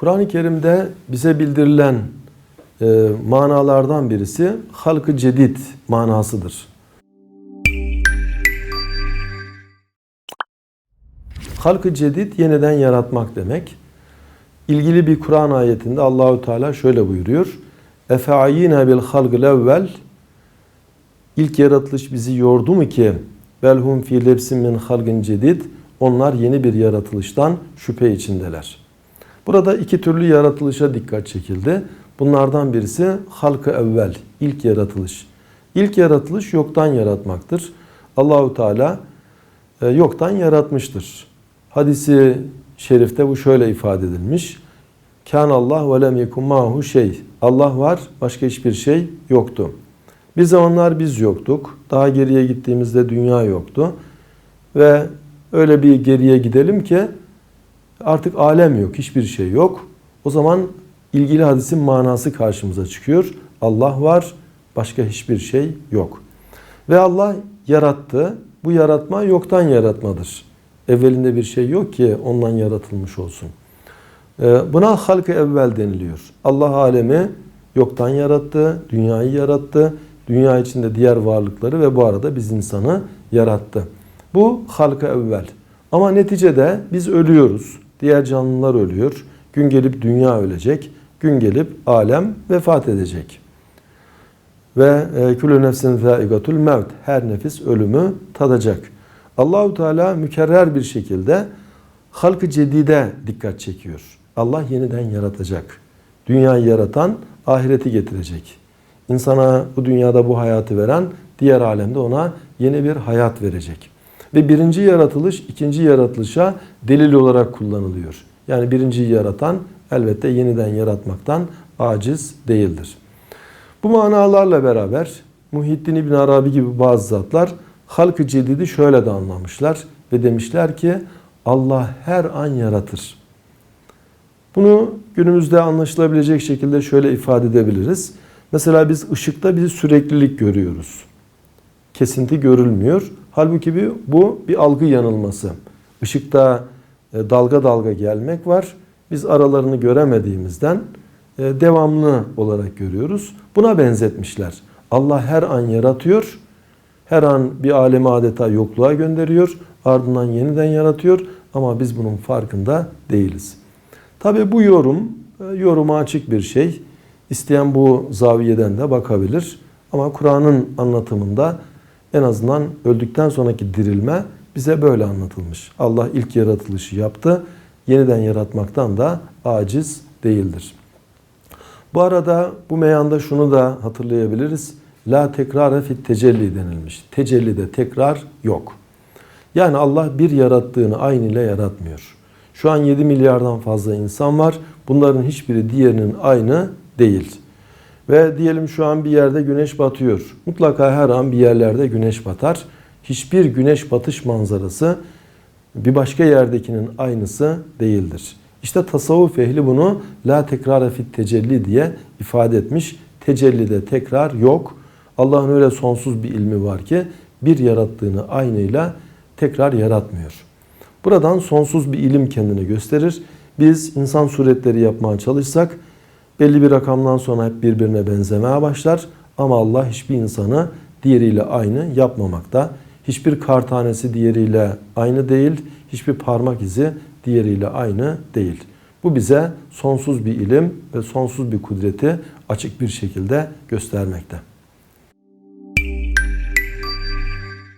Kur'an-ı Kerim'de bize bildirilen e, manalardan birisi halkı cedid manasıdır. Halkı cedid yeniden yaratmak demek. İlgili bir Kur'an ayetinde Allahü Teala şöyle buyuruyor. Efe'ayine bil halgıl evvel İlk yaratılış bizi yordu mu ki belhum fi lebsin min halgin cedid onlar yeni bir yaratılıştan şüphe içindeler. Burada iki türlü yaratılışa dikkat çekildi. Bunlardan birisi halkı evvel, ilk yaratılış. İlk yaratılış yoktan yaratmaktır. Allahu Teala e, yoktan yaratmıştır. Hadisi şerifte bu şöyle ifade edilmiş. Kan Allah ve lem yekun mahu şey. Allah var, başka hiçbir şey yoktu. Bir zamanlar biz yoktuk. Daha geriye gittiğimizde dünya yoktu. Ve öyle bir geriye gidelim ki artık alem yok, hiçbir şey yok. O zaman ilgili hadisin manası karşımıza çıkıyor. Allah var, başka hiçbir şey yok. Ve Allah yarattı. Bu yaratma yoktan yaratmadır. Evvelinde bir şey yok ki ondan yaratılmış olsun. Ee, Buna halkı evvel deniliyor. Allah alemi yoktan yarattı, dünyayı yarattı, dünya içinde diğer varlıkları ve bu arada biz insanı yarattı. Bu halkı evvel. Ama neticede biz ölüyoruz. Diğer canlılar ölüyor. Gün gelip dünya ölecek. Gün gelip alem vefat edecek. Ve e, külü nefsin zâigatul mevt. Her nefis ölümü tadacak. Allahu Teala mükerrer bir şekilde halkı cedide dikkat çekiyor. Allah yeniden yaratacak. Dünyayı yaratan ahireti getirecek. İnsana bu dünyada bu hayatı veren diğer alemde ona yeni bir hayat verecek. Ve birinci yaratılış ikinci yaratılışa delil olarak kullanılıyor. Yani birinciyi yaratan elbette yeniden yaratmaktan aciz değildir. Bu manalarla beraber Muhyiddin İbn Arabi gibi bazı zatlar halkı cedidi şöyle de anlamışlar ve demişler ki Allah her an yaratır. Bunu günümüzde anlaşılabilecek şekilde şöyle ifade edebiliriz. Mesela biz ışıkta bir süreklilik görüyoruz. Kesinti görülmüyor. Halbuki bu bir algı yanılması. Işıkta e, dalga dalga gelmek var. Biz aralarını göremediğimizden e, devamlı olarak görüyoruz. Buna benzetmişler. Allah her an yaratıyor. Her an bir alemi adeta yokluğa gönderiyor. Ardından yeniden yaratıyor. Ama biz bunun farkında değiliz. Tabi bu yorum e, yoruma açık bir şey. İsteyen bu zaviyeden de bakabilir. Ama Kur'an'ın anlatımında en azından öldükten sonraki dirilme bize böyle anlatılmış. Allah ilk yaratılışı yaptı. Yeniden yaratmaktan da aciz değildir. Bu arada bu meyanda şunu da hatırlayabiliriz. La tekrare fit tecelli denilmiş. Tecellide tekrar yok. Yani Allah bir yarattığını aynı ile yaratmıyor. Şu an 7 milyardan fazla insan var. Bunların hiçbiri diğerinin aynı değil. Ve diyelim şu an bir yerde güneş batıyor. Mutlaka her an bir yerlerde güneş batar. Hiçbir güneş batış manzarası bir başka yerdekinin aynısı değildir. İşte tasavvuf ehli bunu la tekrar fit tecelli diye ifade etmiş. Tecellide tekrar yok. Allah'ın öyle sonsuz bir ilmi var ki bir yarattığını aynıyla tekrar yaratmıyor. Buradan sonsuz bir ilim kendini gösterir. Biz insan suretleri yapmaya çalışsak belli bir rakamdan sonra hep birbirine benzemeye başlar. Ama Allah hiçbir insanı diğeriyle aynı yapmamakta. Hiçbir kar tanesi diğeriyle aynı değil. Hiçbir parmak izi diğeriyle aynı değil. Bu bize sonsuz bir ilim ve sonsuz bir kudreti açık bir şekilde göstermekte.